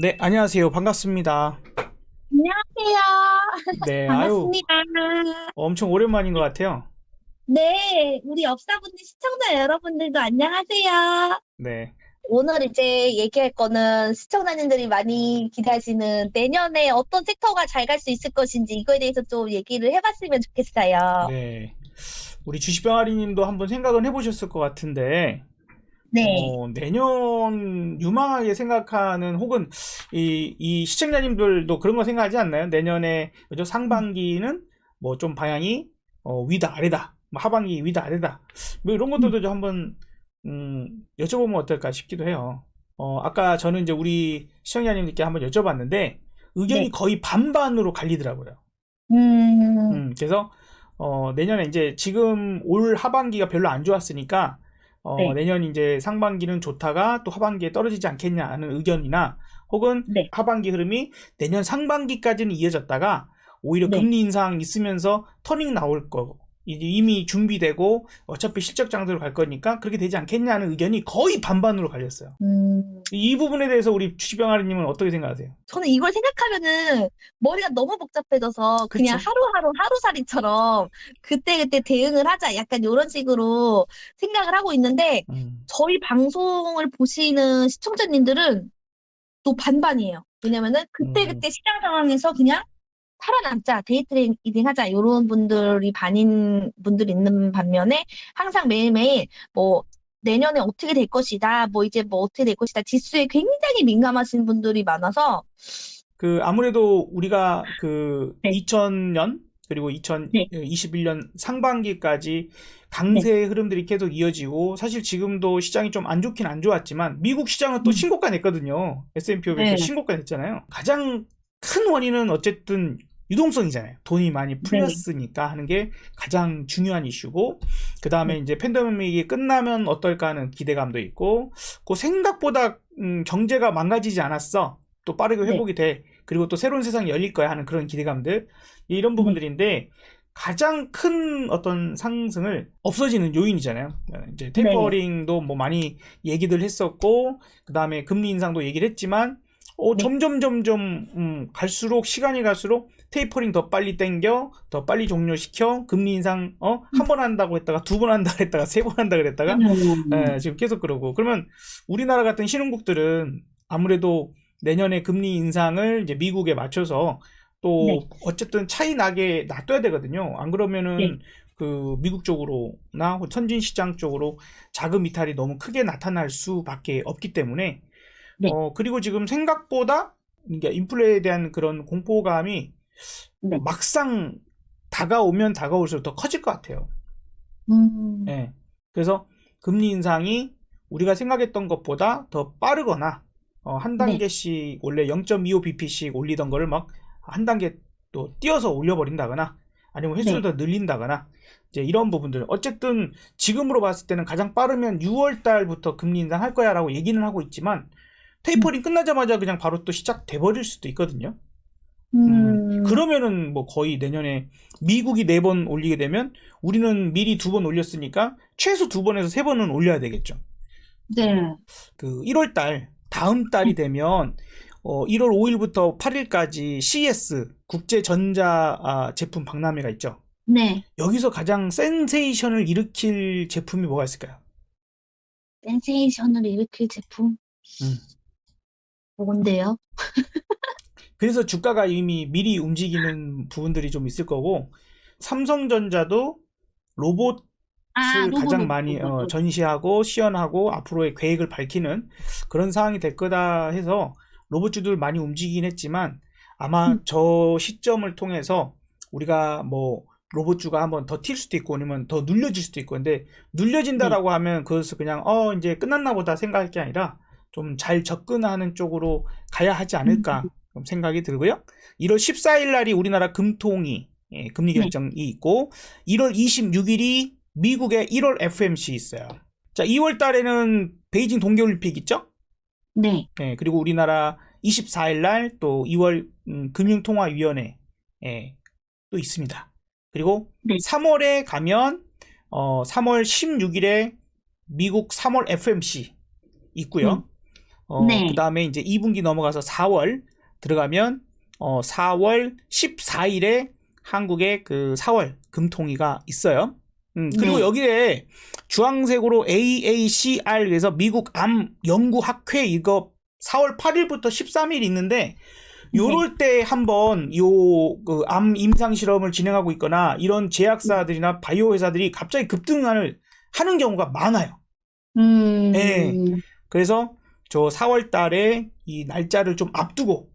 네, 안녕하세요. 반갑습니다. 안녕하세요. 네, 아유, 반갑습니다. 엄청 오랜만인 것 같아요. 네, 우리 업사분들, 시청자 여러분들도 안녕하세요. 네, 오늘 이제 얘기할 거는 시청자님들이 많이 기대하시는 내년에 어떤 섹터가 잘 갈 수 있을 것인지 이거에 대해서 좀 얘기를 해봤으면 좋겠어요. 네. 우리 주식병아리님도 한번 생각은 해보셨을 것 같은데, 네, 어, 내년 유망하게 생각하는 혹은 이, 이 시청자님들도 그런 거 생각하지 않나요? 내년에 그죠? 상반기는 뭐 좀 방향이 어, 위다 아래다, 뭐 하반기 위다 아래다, 뭐 이런 것들도 좀 한번 음, 여쭤보면 어떨까 싶기도 해요. 어, 아까 저는 이제 우리 시청자님들께 한번 여쭤봤는데 의견이 네. 거의 반반으로 갈리더라고요. 음, 음, 그래서 어, 내년에 이제 지금 올 하반기가 별로 안 좋았으니까 어, 네. 내년 이제 상반기는 좋다가 또 하반기에 떨어지지 않겠냐 하는 의견이나 혹은 네. 하반기 흐름이 내년 상반기까지는 이어졌다가 오히려 네. 금리 인상 있으면서 터닝 나올 거 이제 이미 준비되고 어차피 실적 장도로 갈 거니까 그렇게 되지 않겠냐 하는 의견이 거의 반반으로 갈렸어요. 음. 이 부분에 대해서 우리 주식병아리님은 어떻게 생각하세요? 저는 이걸 생각하면은 머리가 너무 복잡해져서 그냥 그쵸. 하루하루 하루살이처럼 그때그때 대응을 하자 약간 이런 식으로 생각을 하고 있는데 음, 저희 방송을 보시는 시청자님들은 또 반반이에요. 왜냐면은 그때그때 시장 상황에서 그냥 살아남자, 데이트레이딩 하자, 이런 분들이 반인 분들이 있는 반면에 항상 매일매일 뭐 내년에 어떻게 될 것이다, 뭐 이제 뭐 어떻게 될 것이다, 지수에 굉장히 민감하신 분들이 많아서 그 아무래도 우리가 그 네. 2000년 그리고 네. 2021년 상반기까지 강세 흐름들이 계속 이어지고 사실 지금도 시장이 좀 안 좋긴 안 좋았지만 미국 시장은 또 음. 신고가 냈거든요. S&P 500 네. 신고가 냈잖아요. 가장 큰 원인은 어쨌든 유동성이잖아요. 돈이 많이 풀렸으니까 하는 게 가장 중요한 이슈고 그 다음에 네. 이제 팬데믹이 끝나면 어떨까 하는 기대감도 있고 그 생각보다 음, 경제가 망가지지 않았어. 또 빠르게 네. 회복이 돼. 그리고 또 새로운 세상이 열릴 거야 하는 그런 기대감들 이런 부분들인데 가장 큰 어떤 상승을 없어지는 요인이잖아요. 이제 테이퍼링도 뭐 많이 얘기들 했었고 그 다음에 금리 인상도 얘기를 했지만 어, 네. 점점 점점 음, 갈수록 시간이 갈수록 테이퍼링 더 빨리 땡겨 더 빨리 종료시켜 금리 인상 어 한 번 한다고 했다가 두 번 한다 그랬다가 세 번 한다 그랬다가 음. 예, 지금 계속 그러고 그러면 우리나라 같은 신흥국들은 아무래도 내년에 금리 인상을 이제 미국에 맞춰서 또 네. 어쨌든 차이 나게 놔둬야 되거든요. 안 그러면은 네. 그 미국 쪽으로나 선진 시장 쪽으로 자금 이탈이 너무 크게 나타날 수밖에 없기 때문에 네. 어 그리고 지금 생각보다 이게 인플레에 대한 그런 공포감이 네. 막상 다가오면 다가올수록 더 커질 것 같아요. 음. 예. 그래서 금리 인상이 우리가 생각했던 것보다 더 빠르거나 어, 한 네. 단계씩 원래 0.25bp씩 올리던 거를 막 한 단계 또 띄어서 올려버린다거나 아니면 횟수를 네. 더 늘린다거나 이제 이런 부분들 어쨌든 지금으로 봤을 때는 가장 빠르면 6월 달부터 금리 인상할 거야라고 얘기는 하고 있지만 음. 테이퍼링 끝나자마자 그냥 바로 또 시작돼 버릴 수도 있거든요. 음. 그러면은 뭐 거의 내년에 미국이 네 번 올리게 되면 우리는 미리 두 번 올렸으니까 최소 두 번에서 세 번은 올려야 되겠죠. 네. 그 1월 달 다음 달이 되면 어 1월 5일부터 8일까지 CES 국제 전자 아, 제품 박람회가 있죠. 네. 여기서 가장 센세이션을 일으킬 제품이 뭐가 있을까요? 센세이션을 일으킬 제품. 음. 뭔데요? 그래서 주가가 이미 미리 움직이는 부분들이 좀 있을 거고 삼성전자도 로봇 아, 을 로봇, 가장 로봇, 많이 로봇, 어, 로봇. 전시하고 시연하고 앞으로의 계획을 밝히는 그런 상황이 될 거다 해서 로봇주들 많이 움직이긴 했지만 아마 음. 저 시점을 통해서 우리가 뭐 로봇주가 한번 더 튈 수도 있고 아니면 더 눌려질 수도 있고 근데 네. 눌려진다라고 하면 그것을 그냥 어 이제 끝났나 보다 생각할 게 아니라 좀 잘 접근하는 쪽으로 가야 하지 않을까 음. 생각이 들고요. 1월 14일 날이 우리나라 금통위 예, 금리 네. 결정이 있고 1월 26일이 미국의 1월 FMC 있어요. 자, 2월 달에는 베이징 동계 올림픽 있죠? 네. 예, 그리고 우리나라 24일 날 또 2월 음, 금융통화위원회 예, 또 있습니다. 그리고 네. 3월에 가면 어, 3월 16일에 미국 3월 FMC 있고요. 음. 어, 네. 그 다음에 이제 2분기 넘어가서 4월 들어가면 어, 4월 14일에 한국에 그 4월 금통위가 있어요. 음, 그리고 네. 여기에 주황색으로 AACR 그래서 미국 암 연구 학회 이거 4월 8일부터 13일 있는데 요럴 때 한번 요그 암 임상 실험을 진행하고 있거나 이런 제약사들이나 바이오 회사들이 갑자기 급등을 하는 경우가 많아요. 음. 네. 그래서 저 4월 달에 이 날짜를 좀 앞두고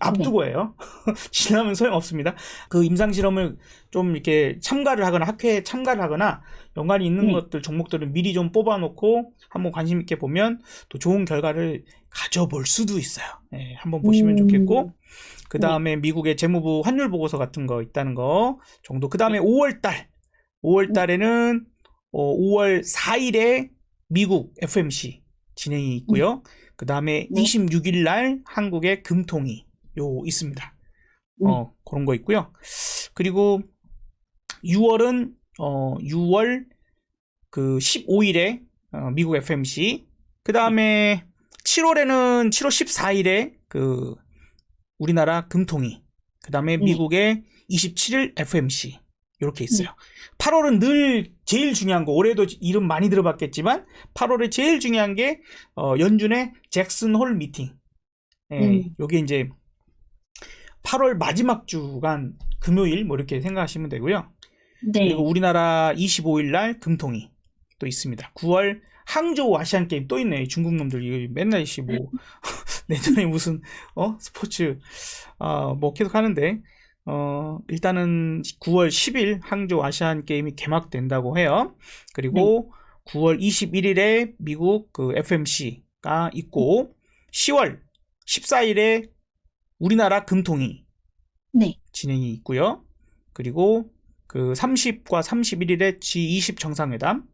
앞두고 해요. 지나면 소용없습니다. 그 임상 실험을 좀 이렇게 참가를 하거나 학회에 참가를 하거나 연관이 있는 네. 것들 종목들을 미리 좀 뽑아 놓고 한번 관심 있게 보면 또 좋은 결과를 가져볼 수도 있어요. 예, 한번 보시면 음. 좋겠고 그 다음에 미국의 재무부 환율 보고서 같은 거 있다는 거 정도. 그 다음에 5월 달 5월 달에는 어, 5월 4일에 미국 FMC 진행이 있고요. 그 다음에 네. 26일 날 한국의 금통이 요 있습니다. 어, 그런 거 있고요. 그리고 6월은 어, 6월 그 15일에 어, 미국 FMC 그 다음에 7월에는 7월 14일에 그 우리나라 금통이 그 다음에 네. 미국의 27일 FMC 이렇게 있어요. 8월은 늘 제일 중요한 거 올해도 이름 많이 들어봤겠지만 8월에 제일 중요한 게 어, 연준의 잭슨 홀 미팅. 예, 음. 요게 이제 8월 마지막 주간 금요일 뭐 이렇게 생각하시면 되고요. 네. 그리고 우리나라 25일 날 금통이 또 있습니다. 9월 항저우 아시안 게임 또 있네. 이 중국 놈들 이거 맨날 씨뭐 내년에 무슨 어 스포츠 아뭐 계속 하는데 어 일단은 9월 10일 항저우 아시안 게임이 개막된다고 해요. 그리고 9월 21일에 미국 그 FMC가 있고 10월 14일에 우리나라 금통이 네. 진행이 있고요. 그리고 그 30과 31일에 G20 정상회담.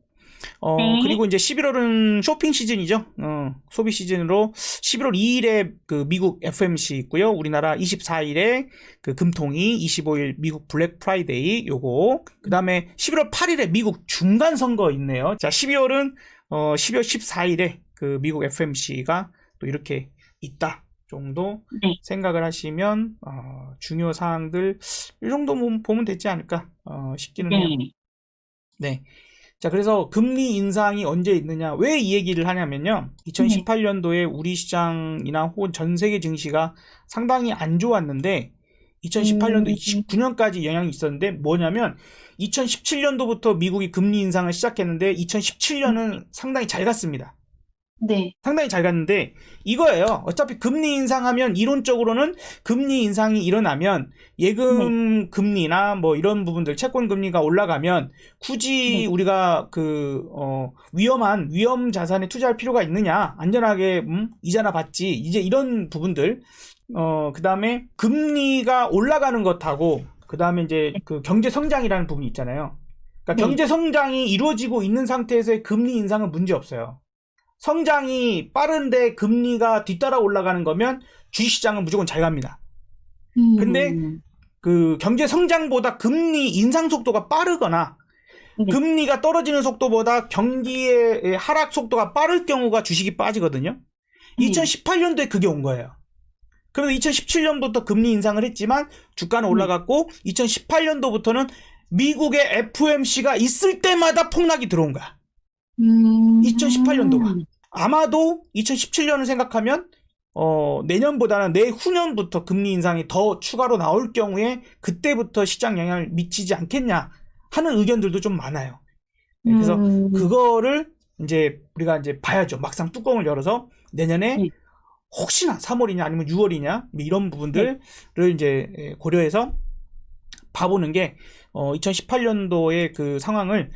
어, 네. 그리고 이제 11월은 쇼핑 시즌이죠. 어, 소비 시즌으로 11월 2일에 그 미국 FMC 있고요. 우리나라 24일에 그 금통이, 25일 미국 블랙 프라이데이 요거. 그다음에 11월 8일에 미국 중간 선거 있네요. 자, 12월은 어, 12월 14일에 그 미국 FMC가 또 이렇게 있다. 정도 네. 생각을 하시면 어, 중요 사항들 이 정도 뭐 보면 되지 않을까 어, 싶기는 해요. 네. 네. 자, 그래서 금리 인상이 언제 있느냐? 왜 이 얘기를 하냐면요. 2018년도에 우리 시장이나 혹은 전 세계 증시가 상당히 안 좋았는데 2018년도 음. 29년까지 영향이 있었는데 뭐냐면 2017년도부터 미국이 금리 인상을 시작했는데 2017년은 상당히 잘 갔습니다. 네. 상당히 잘 갔는데 이거예요. 어차피 금리 인상하면 이론적으로는 금리 인상이 일어나면 예금 금리나 뭐 이런 부분들 채권 금리가 올라가면 굳이 네. 우리가 그 어, 위험한 위험 자산에 투자할 필요가 있느냐? 안전하게 음, 이자나 받지. 이제 이런 부분들 어 그다음에 금리가 올라가는 것하고 그다음에 이제 그 경제 성장이라는 부분이 있잖아요. 그러니까 네. 경제 성장이 이루어지고 있는 상태에서의 금리 인상은 문제 없어요. 성장이 빠른데 금리가 뒤따라 올라가는 거면 주식시장은 무조건 잘 갑니다. 음. 근데 그 경제 성장보다 금리 인상 속도가 빠르거나 네. 금리가 떨어지는 속도보다 경기의 하락 속도가 빠를 경우가 주식이 빠지거든요. 네. 2018년도에 그게 온 거예요. 그러면 2017년부터 금리 인상을 했지만 주가는 네. 올라갔고 2018년도부터는 미국의 FOMC가 있을 때마다 폭락이 들어온 거야. 음. 2018년도가. 아마도 2017년을 생각하면 어, 내년보다는 내후년부터 금리 인상이 더 추가로 나올 경우에 그때부터 시장 영향을 미치지 않겠냐 하는 의견들도 좀 많아요. 네, 그래서 음. 그거를 이제 우리가 이제 봐야죠. 막상 뚜껑을 열어서 내년에 네. 혹시나 3월이냐 아니면 6월이냐 뭐 이런 부분들을 이제 예, 고려해서 봐보는 게 어, 2018년도의 그 상황을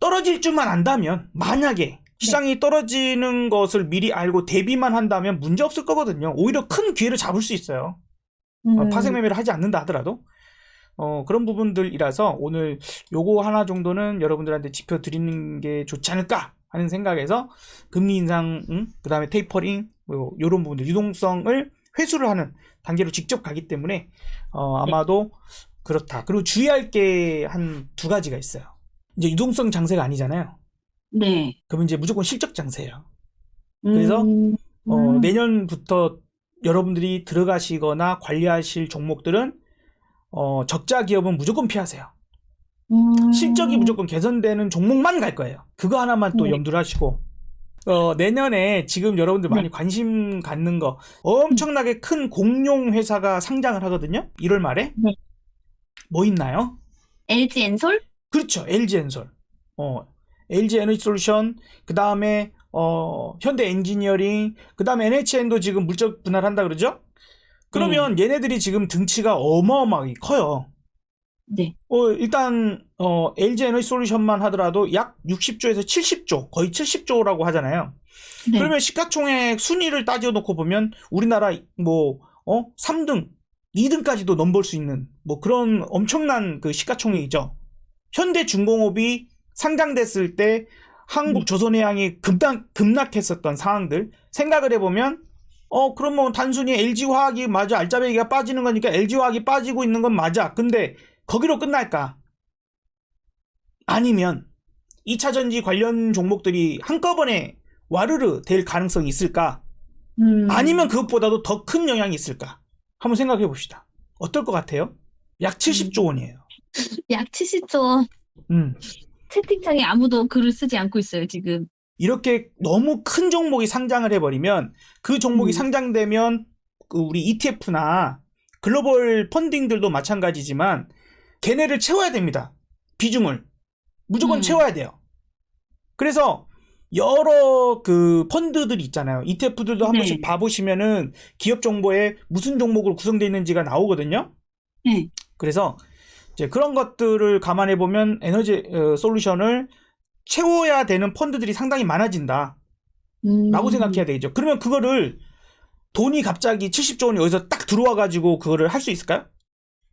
떨어질 줄만 안다면 만약에 시장이 떨어지는 것을 미리 알고 대비만 한다면 문제 없을 거거든요. 오히려 큰 기회를 잡을 수 있어요. 어, 음. 파생 매매를 하지 않는다 하더라도 어, 그런 부분들이라서 오늘 요거 하나 정도는 여러분들한테 짚어 드리는 게 좋지 않을까 하는 생각에서 금리 인상, 음, 그 다음에 테이퍼링, 뭐, 요런 부분들, 유동성을 회수를 하는 단계로 직접 가기 때문에, 어, 아마도 그렇다. 그리고 주의할 게 한 두 가지가 있어요. 이제 유동성 장세가 아니잖아요. 네. 그러면 이제 무조건 실적 장세예요. 그래서 음. 어, 음. 내년부터 여러분들이 들어가시거나 관리하실 종목들은 어, 적자 기업은 무조건 피하세요. 음. 실적이 무조건 개선되는 종목만 갈 거예요. 그거 하나만 또 네. 염두를 하시고 어, 내년에 지금 여러분들 많이 네. 관심 갖는 거 엄청나게 큰 공룡 회사가 상장을 하거든요. 1월 말에 네. 뭐 있나요? LG 엔솔? 그렇죠. LG 엔솔. 어, LG 에너지 솔루션, 그 다음에 어, 현대 엔지니어링, 그 다음에 NHN도 지금 물적 분할한다 그러죠? 그러면 얘네들이 지금 등치가 어마어마하게 커요. 네. 어, 일단 어, LG 에너지 솔루션만 하더라도 약 60조에서 70조, 거의 70조라고 하잖아요. 네. 그러면 시가총액 순위를 따져 놓고 보면 우리나라 뭐 어? 3등, 2등까지도 넘볼 수 있는 뭐 그런 엄청난 그 시가총액이죠. 현대중공업이 상장됐을 때 한국 네. 조선해양이 급락, 급락했었던 상황들 생각을 해보면 어 그러면 단순히 LG화학이 맞아 알짜배기가 빠지는 거니까 LG화학이 빠지고 있는 건 맞아. 근데 거기로 끝날까? 아니면 2차 전지 관련 종목들이 한꺼번에 와르르 될 가능성이 있을까? 음. 아니면 그것보다도 더 큰 영향이 있을까? 한번 생각해 봅시다. 어떨 것 같아요? 약 70조 원이에요. 약 70조. 음. 채팅창에 아무도 글을 쓰지 않고 있어요, 지금. 이렇게 너무 큰 종목이 상장을 해버리면 그 종목이 음. 상장되면 그 우리 ETF나 글로벌 펀딩들도 마찬가지지만 걔네를 채워야 됩니다. 비중을 무조건 음. 채워야 돼요. 그래서 여러 그 펀드들이 있잖아요. ETF들도 한 네. 번씩 봐보시면은 기업 정보에 무슨 종목으로 구성되어 있는지가 나오거든요. 네. 그래서 이제 그런 것들을 감안해 보면 에너지 어, 솔루션을 채워야 되는 펀드들이 상당히 많아진다. 음. 라고 생각해야 되겠죠. 그러면 그거를 돈이 갑자기 70조 원이 어디서 딱 들어와 가지고 그거를 할 수 있을까요?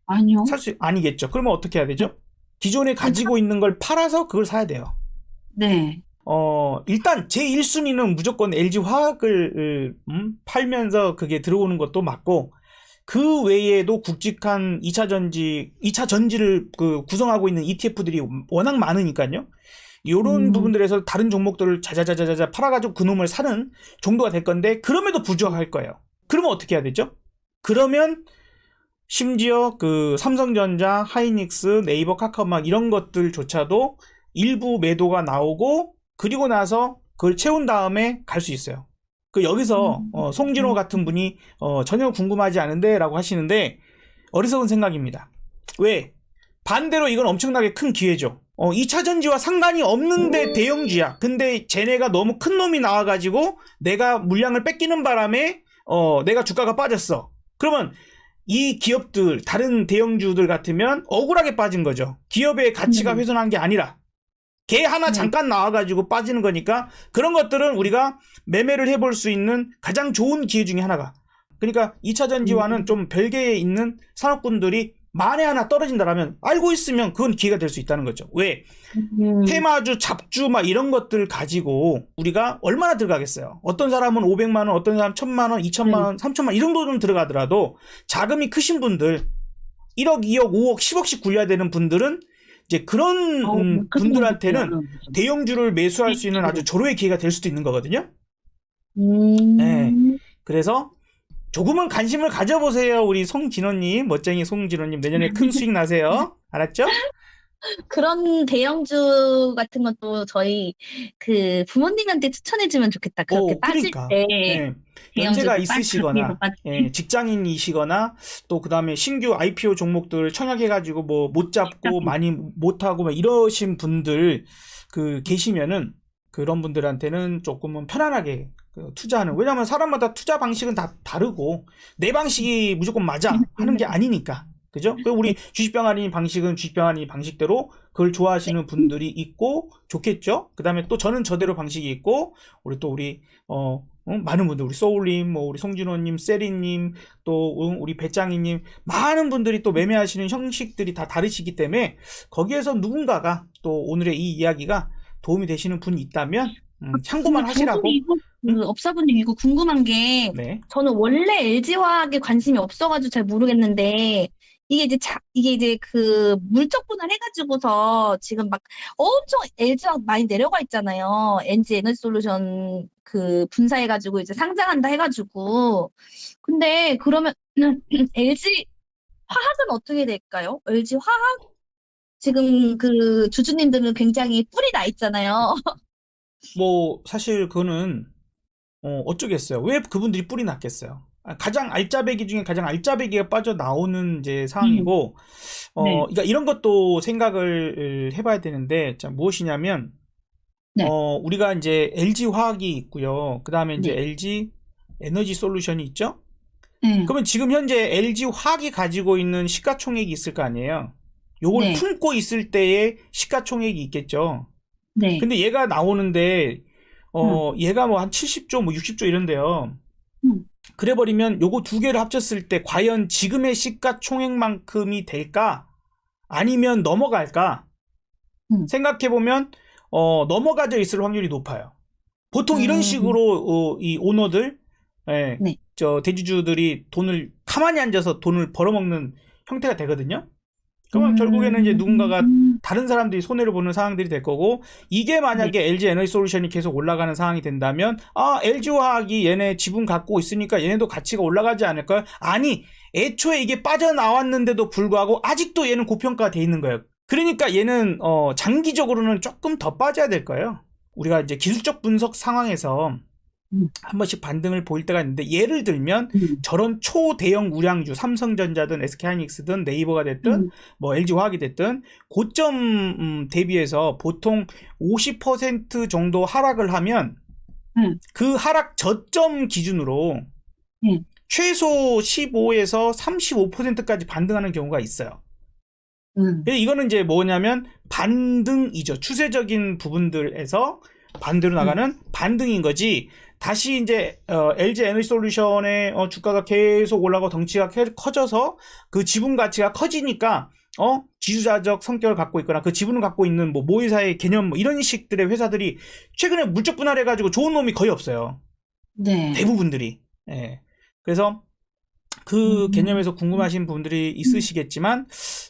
아니요. 살 수 아니겠죠. 그러면 어떻게 해야 되죠? 기존에 가지고 있는 걸 팔아서 그걸 사야 돼요. 네. 어, 일단 제 1순위는 무조건 LG 화학을 음, 팔면서 그게 들어오는 것도 맞고 그 외에도 굵직한 2차 전지, 2차 전지를 그 구성하고 있는 ETF들이 워낙 많으니까요. 이런 음. 부분들에서 다른 종목들을 자자자자자 팔아가지고 그놈을 사는 정도가 될 건데 그럼에도 부족할 거예요. 그러면 어떻게 해야 되죠? 그러면 심지어 그 삼성전자, 하이닉스, 네이버, 카카오 막 이런 것들조차도 일부 매도가 나오고 그리고 나서 그걸 채운 다음에 갈 수 있어요. 그 여기서 음. 어, 송진호 같은 분이 어, 전혀 궁금하지 않은데라고 하시는데 어리석은 생각입니다. 왜? 반대로 이건 엄청나게 큰 기회죠. 어, 2차 전지와 상관이 없는데 대형주야. 근데 쟤네가 너무 큰 놈이 나와가지고 내가 물량을 뺏기는 바람에 어, 내가 주가가 빠졌어. 그러면 이 기업들, 다른 대형주들 같으면 억울하게 빠진 거죠. 기업의 가치가 음. 훼손한 게 아니라. 걔 하나 네. 잠깐 나와가지고 빠지는 거니까 그런 것들은 우리가 매매를 해볼 수 있는 가장 좋은 기회 중에 하나가. 그러니까 2차 전지와는 음. 좀 별개에 있는 산업군들이 만에 하나 떨어진다라면 알고 있으면 그건 기회가 될 수 있다는 거죠. 왜? 음. 테마주, 잡주 막 이런 것들 가지고 우리가 얼마나 들어가겠어요? 어떤 사람은 500만 원, 어떤 사람 1000만 원, 2000만 원, 3000만 원 이 정도 좀 들어가더라도 자금이 크신 분들 1억, 2억, 5억, 10억씩 굴려야 되는 분들은 이제 그런 어, 음, 그 분들한테는 대형주를 매수할 수 있는 아주 조로의 기회가 될 수도 있는 거거든요. 음. 네. 그래서 조금은 관심을 가져보세요. 우리 송진호님, 멋쟁이 송진호님 내년에 큰 수익 나세요. 알았죠? 그런 대형주 같은 것도 저희 그 부모님한테 추천해주면 좋겠다. 그렇게 오, 빠질 그러니까. 때 연세가 빠질 있으시거나. 예, 직장인이시거나 또 그다음에 신규 IPO 종목들 청약해가지고 뭐 못 잡고 많이 못 하고 막 이러신 분들 그 계시면은 그런 분들한테는 조금은 편안하게 그 투자하는 왜냐하면 사람마다 투자 방식은 다 다르고 내 방식이 무조건 맞아 하는 게 아니니까 그죠? 그 우리 주식병아리 방식은 주식병아리 방식대로 그걸 좋아하시는 분들이 있고 좋겠죠. 그다음에 또 저는 저대로 방식이 있고 우리 또 우리 어 어, 많은 분들 우리 소울님, 뭐 우리 송진호님, 세리님, 또 응, 우리 배짱이님 많은 분들이 또 매매하시는 형식들이 다 다르시기 때문에 거기에서 누군가가 또 오늘의 이 이야기가 도움이 되시는 분이 있다면 음, 참고만 근데 하시라고. 그 업사분님 이거 궁금한 게 네. 저는 원래 LG화학에 관심이 없어가지고 잘 모르겠는데 이게 이제 자, 이게 이제 그 물적 분할 해가지고서 지금 막 엄청 LG가 많이 내려가 있잖아요. NG 에너지 솔루션 그 분사해가지고 이제 상장한다 해가지고. 근데 그러면 LG 화학은 어떻게 될까요? LG 화학? 지금 그 주주님들은 굉장히 뿔이 나 있잖아요. 뭐 사실 그거는 어, 어쩌겠어요. 왜 그분들이 뿔이 났겠어요. 아, 가장 알짜배기 중에 가장 알짜배기가 빠져 나오는 이제 상황이고, 어, 네. 그러니까 이런 것도 생각을 해봐야 되는데, 자, 무엇이냐면, 네. 어, 우리가 이제 LG 화학이 있고요. 그 다음에 이제 네. LG 에너지 솔루션이 있죠? 네. 그러면 지금 현재 LG 화학이 가지고 있는 시가총액이 있을 거 아니에요? 요걸 네. 품고 있을 때의 시가총액이 있겠죠? 네. 근데 얘가 나오는데 어 얘가 뭐 한 70조 뭐 60조 이런데요. 음. 그래 버리면 요거 두 개를 합쳤을 때 과연 지금의 시가총액만큼이 될까? 아니면 넘어갈까? 음. 생각해 보면 어 넘어가져 있을 확률이 높아요. 보통 이런 음. 식으로 어, 이 오너들 예, 네. 저 대주주들이 돈을 가만히 앉아서 돈을 벌어먹는 형태가 되거든요. 그러면 결국에는 이제 누군가가 음. 다른 사람들이 손해를 보는 상황들이 될 거고 이게 만약에 LG 에너지 솔루션이 계속 올라가는 상황이 된다면 아 LG 화학이 얘네 지분 갖고 있으니까 얘네도 가치가 올라가지 않을까요? 아니 애초에 이게 빠져나왔는데도 불구하고 아직도 얘는 고평가돼 있는 거예요. 그러니까 얘는 어 장기적으로는 조금 더 빠져야 될 거예요. 우리가 이제 기술적 분석 상황에서 음. 한 번씩 반등을 보일 때가 있는데 예를 들면 음. 저런 초대형 우량주 삼성전자든 SK하이닉스든 네이버가 됐든 음. 뭐 LG 화학이 됐든 고점 음, 대비해서 보통 50% 정도 하락을 하면 음. 그 하락 저점 기준으로 음. 최소 15에서 35%까지 반등하는 경우가 있어요. 음. 근데 이거는 이제 뭐냐면 반등이죠. 추세적인 부분들에서 반대로 나가는 반등인 거지. 다시 이제 어, LG 에너지 솔루션의 어, 주가가 계속 올라가고 덩치가 커져서 그 지분 가치가 커지니까 어 지주자적 성격을 갖고 있거나 그 지분을 갖고 있는 뭐 모의사의 개념 뭐 이런 식들의 회사들이 최근에 물적 분할해 가지고 좋은 놈이 거의 없어요. 네. 대부분들이. 예. 그래서 그 음. 개념에서 궁금하신 분들이 있으시겠지만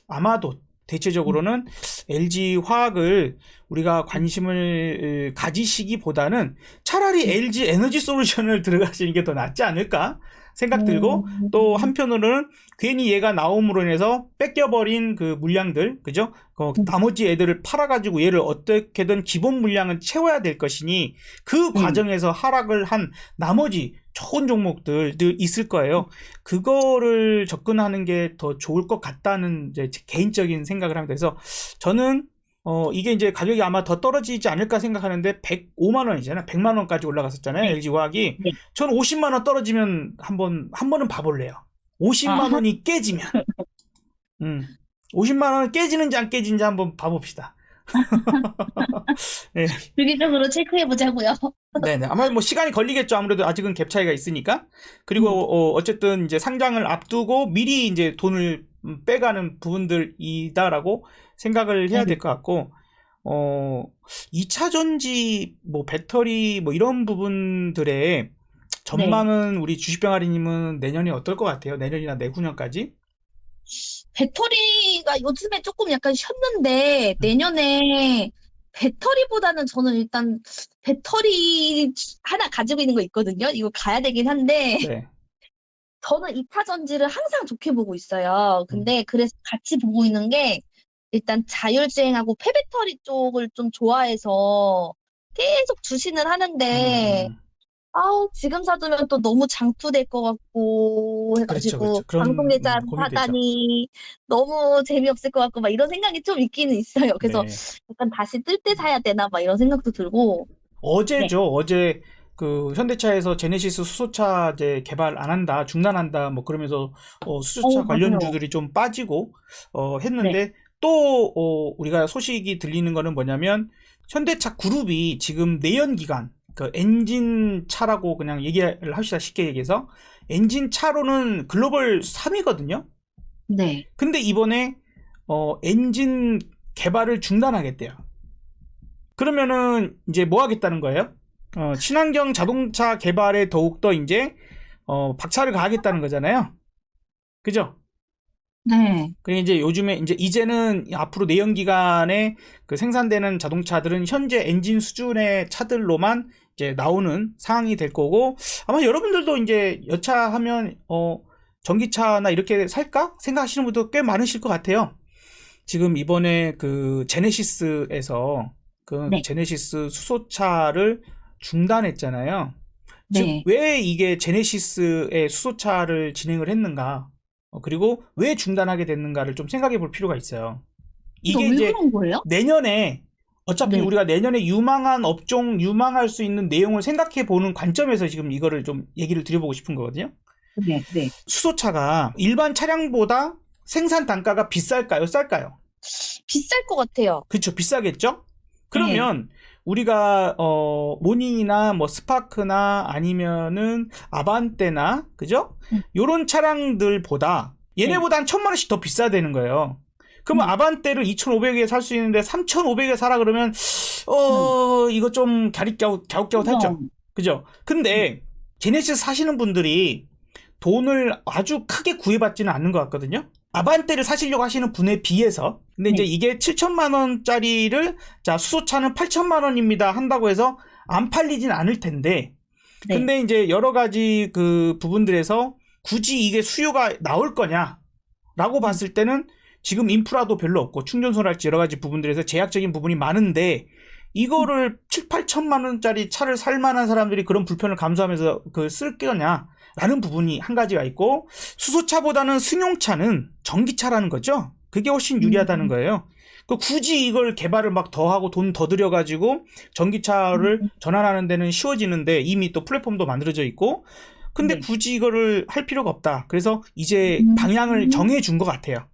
아마도 대체적으로는 LG 화학을 우리가 관심을 가지시기보다는 차라리 LG 에너지 솔루션을 들어가시는 게 더 낫지 않을까 생각 들고 음. 또 한편으로는 괜히 얘가 나옴으로 인해서 뺏겨버린 그 물량들, 그죠? 그 음. 나머지 애들을 팔아가지고 얘를 어떻게든 기본 물량은 채워야 될 것이니 그 과정에서 하락을 한 나머지 좋은 종목들도 있을 거예요. 그거를 접근하는 게 더 좋을 것 같다는 이제 제 개인적인 생각을 합니다. 그래서 저는 어, 이게 이제 가격이 아마 더 떨어지지 않을까 생각하는데 105만 원이잖아요. 100만 원까지 올라갔었잖아요. 네. LG 화학이. 네. 저는 50만 원 떨어지면 한 번 한 번은 봐볼래요. 50만 아. 원이 깨지면. 음. 50만 원 깨지는지 안 깨지는지 한번 봐봅시다. 네. 주기적으로 체크해 보자고요. 네네. 아마 뭐 시간이 걸리겠죠. 아무래도 아직은 갭 차이가 있으니까. 그리고 어, 어쨌든 이제 상장을 앞두고 미리 이제 돈을 음, 빼가는 부분들이다라고 생각을 해야 될 것 같고, 어, 2차 전지, 뭐 배터리, 뭐 이런 부분들의 전망은 우리 주식병아리님은 내년에 어떨 것 같아요? 내년이나 내후년까지? 배터리가 요즘에 조금 약간 쉬었는데 내년에 배터리보다는 저는 일단 배터리 하나 가지고 있는 거 있거든요. 이거 가야 되긴 한데 네. 저는 2차 전지를 항상 좋게 보고 있어요. 근데 그래서 같이 보고 있는 게 일단 자율주행하고 폐배터리 쪽을 좀 좋아해서 계속 주시는 하는데 음, 아우 지금 사두면 또 너무 장투될 것 같고 해가지고 그렇죠. 그런, 방송 계좌 음, 고민되죠. 사다니 너무 재미없을 것 같고 막 이런 생각이 좀 있기는 있어요. 그래서 네. 약간 다시 뜰 때 사야 되나 막 이런 생각도 들고 어제죠. 어제 그 현대차에서 제네시스 수소차 이제 개발 안 한다, 중단한다, 뭐 그러면서 어, 수소차 어, 관련주들이 좀 빠지고 어, 했는데 또 어, 우리가 소식이 들리는 거는 뭐냐면 현대차 그룹이 지금 내연기관 그 엔진 차라고 그냥 얘기를 합시다 쉽게 얘기해서 엔진 차로는 글로벌 3위거든요. 네. 근데 이번에 어, 엔진 개발을 중단하겠대요. 그러면은 이제 뭐 하겠다는 거예요? 어, 친환경 자동차 개발에 더욱더 이제 어, 박차를 가하겠다는 거잖아요. 그죠? 네. 그리고 이제 요즘에 이제 이제는 앞으로 내연 기관에 그 생산되는 자동차들은 현재 엔진 수준의 차들로만 이제 나오는 상황이 될 거고 아마 여러분들도 이제 여차하면 어 전기차나 이렇게 살까 생각하시는 분도 꽤 많으실 것 같아요. 지금 이번에 그 제네시스에서 그 네. 제네시스 수소차를 중단했잖아요. 즉, 네. 왜 이게 제네시스의 수소차를 진행을 했는가? 어, 그리고 왜 중단하게 됐는가를 좀 생각해 볼 필요가 있어요. 이게 이제? 내년에 어차피 네. 우리가 내년에 유망한 업종, 유망할 수 있는 내용을 생각해 보는 관점에서 지금 이거를 좀 얘기를 드려보고 싶은 거거든요. 네, 네. 수소차가 일반 차량보다 생산 단가가 비쌀까요? 쌀까요? 비쌀 것 같아요. 그렇죠. 비싸겠죠? 그러면 우리가 어 모닝이나 뭐 스파크나 아니면은 아반떼나 그죠? 음. 요런 차량들보다 얘네보다 한 천만 원씩 더 비싸야 되는 거예요. 그러면 음. 아반떼를 2,500에 살 수 있는데 3,500에 사라 그러면 어 이거 좀 갸릿갸웃 갸웃갸웃하죠. 음. 그죠? 근데 제네시스 사시는 분들이 돈을 아주 크게 구애받지는 않는 것 같거든요. 아반떼를 사시려고 하시는 분에 비해서. 근데 이제 네. 이게 7천만 원짜리를 자 수소차는 8천만 원입니다 한다고 해서 안 팔리진 않을 텐데. 네. 근데 이제 여러 가지 그 부분들에서 굳이 이게 수요가 나올 거냐라고 봤을 때는 지금 인프라도 별로 없고 충전소랄지 여러 가지 부분들에서 제약적인 부분이 많은데 이거를 7, 8천만 원짜리 차를 살 만한 사람들이 그런 불편을 감수하면서 그 쓸 거냐라는 부분이 한 가지가 있고 수소차보다는 승용차는 전기차라는 거죠. 그게 훨씬 유리하다는 음. 거예요. 그 굳이 이걸 개발을 막 더 하고 돈 더 들여가지고 전기차를 음. 전환하는 데는 쉬워지는데 이미 또 플랫폼도 만들어져 있고 근데 네. 굳이 이거를 할 필요가 없다. 그래서 이제 음. 방향을 정해준 것 같아요.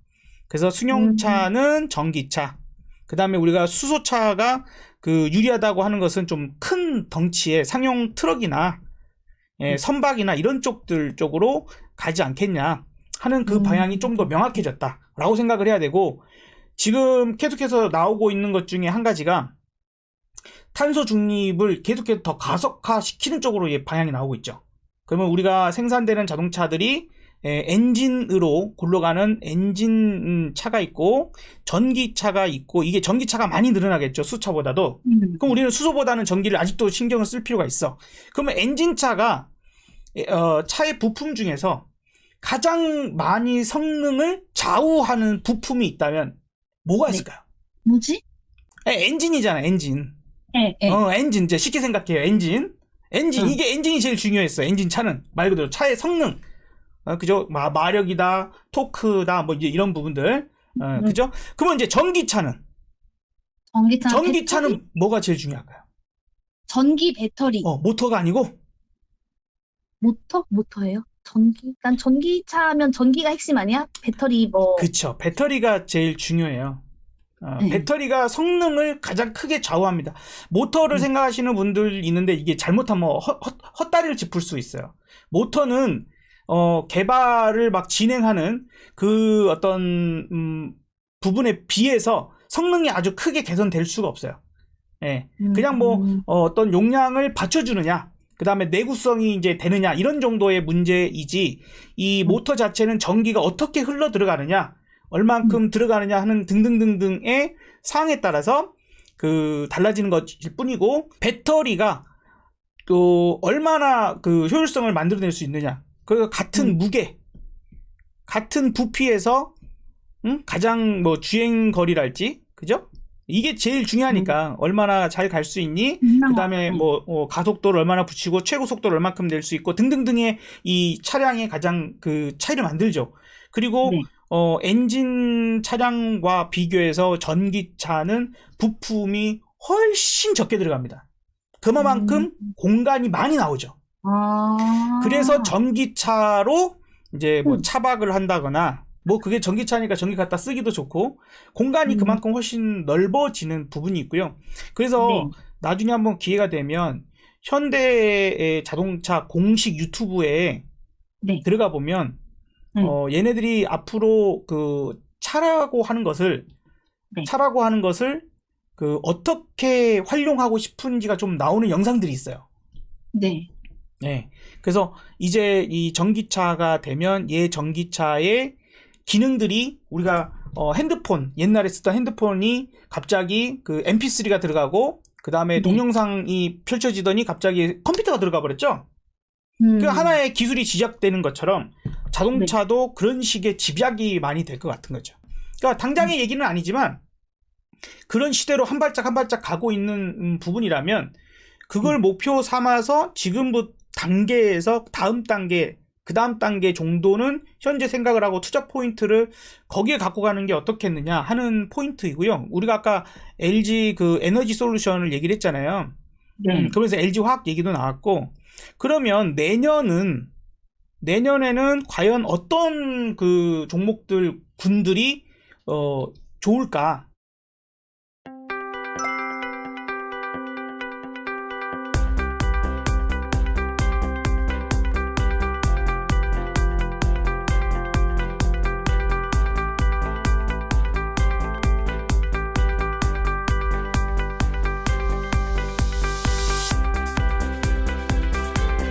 그래서 승용차는 전기차. 그 다음에 우리가 수소차가 그 유리하다고 하는 것은 좀 큰 덩치의 상용 트럭이나 예, 음. 선박이나 이런 쪽들 쪽으로 가지 않겠냐 하는 그 음. 방향이 좀 더 명확해졌다라고 생각을 해야 되고 지금 계속해서 나오고 있는 것 중에 한 가지가 탄소 중립을 계속해서 더 가속화시키는 쪽으로 이 방향이 나오고 있죠. 그러면 우리가 생산되는 자동차들이 에, 엔진으로 굴러가는 엔진 음, 차가 있고 전기차가 있고 이게 전기차가 많이 늘어나겠죠 수차보다도 음. 그럼 우리는 수소보다는 전기를 아직도 신경을 쓸 필요가 있어 그러면 엔진차가 에, 어, 차의 부품 중에서 가장 많이 성능을 좌우하는 부품이 있다면 뭐가 네. 있을까요? 뭐지? 에, 엔진이잖아 엔진 예, 예. 어, 엔진. 이제 쉽게 생각해요. 엔진. 엔진. 응. 이게 엔진이 제일 중요했어. 엔진 차는. 말 그대로 차의 성능. 어, 그죠? 마, 마력이다, 토크다, 뭐 이제 이런 부분들. 어, 음. 그죠? 그러면 이제 전기차는. 전기차. 전기차는 배터리? 뭐가 제일 중요할까요? 전기 배터리. 어, 모터가 아니고? 모터? 모터예요? 전기? 난 전기차면 전기가 핵심 아니야? 배터리 뭐. 그쵸. 배터리가 제일 중요해요. 어, 네. 배터리가 성능을 가장 크게 좌우합니다. 모터를 음. 생각하시는 분들 있는데 이게 잘못하면 헛, 헛, 헛다리를 짚을 수 있어요. 모터는 어, 개발을 막 진행하는 그 어떤 음, 부분에 비해서 성능이 아주 크게 개선될 수가 없어요. 예. 그냥 뭐 음. 어, 떤 용량을 받쳐주느냐, 그 다음에 내구성이 이제 되느냐 이런 정도의 문제이지 이 음. 모터 자체는 전기가 어떻게 흘러 들어가느냐, 얼만큼 들어가느냐 하는 등등등등의 사항에 따라서 그 달라지는 것일 뿐이고 배터리가 그 얼마나 그 효율성을 만들어낼 수 있느냐, 그 같은 음. 무게, 같은 부피에서 응? 가장 뭐 주행 거리랄지, 그죠? 이게 제일 중요하니까 얼마나 잘 갈 수 있니? 그 다음에 음. 뭐 어, 가속도를 얼마나 붙이고 최고 속도를 얼마큼 낼 수 있고 등등등의 이 차량의 가장 그 차이를 만들죠. 그리고 네. 어, 엔진 차량과 비교해서 전기차는 부품이 훨씬 적게 들어갑니다. 그만큼 음. 공간이 많이 나오죠. 아. 그래서 전기차로 이제 뭐 음. 차박을 한다거나 뭐 그게 전기차니까 전기 갖다 쓰기도 좋고 공간이 음. 그만큼 훨씬 넓어지는 부분이 있고요. 그래서 네. 나중에 한번 기회가 되면 현대의 자동차 공식 유튜브에 네. 들어가 보면 음. 어, 얘네들이 앞으로 그 차라고 하는 것을 네. 차라고 하는 것을 그 어떻게 활용하고 싶은지가 좀 나오는 영상들이 있어요. 네. 예. 그래서 이제 이 전기차가 되면 얘 전기차의 기능들이 우리가 어, 핸드폰 옛날에 쓰던 핸드폰이 갑자기 그 MP3가 들어가고 그 다음에 네. 동영상이 펼쳐지더니 갑자기 컴퓨터가 들어가 버렸죠. 음. 그 하나의 기술이 시작되는 것처럼 자동차도 그런 식의 집약이 많이 될 것 같은 거죠. 그러니까 당장의 얘기는 아니지만 그런 시대로 한 발짝 한 발짝 가고 있는 음, 부분이라면 그걸 목표 삼아서 지금부터 단계에서 다음 단계 그 다음 단계 정도는 현재 생각을 하고 투자 포인트를 거기에 갖고 가는 게 어떻겠느냐 하는 포인트이고요. 우리가 아까 LG 그 에너지 솔루션을 얘기를 했잖아요. 네. 음, 그러면서 LG 화학 얘기도 나왔고 그러면 내년은 내년에는 과연 어떤 그 종목들 군들이 어 좋을까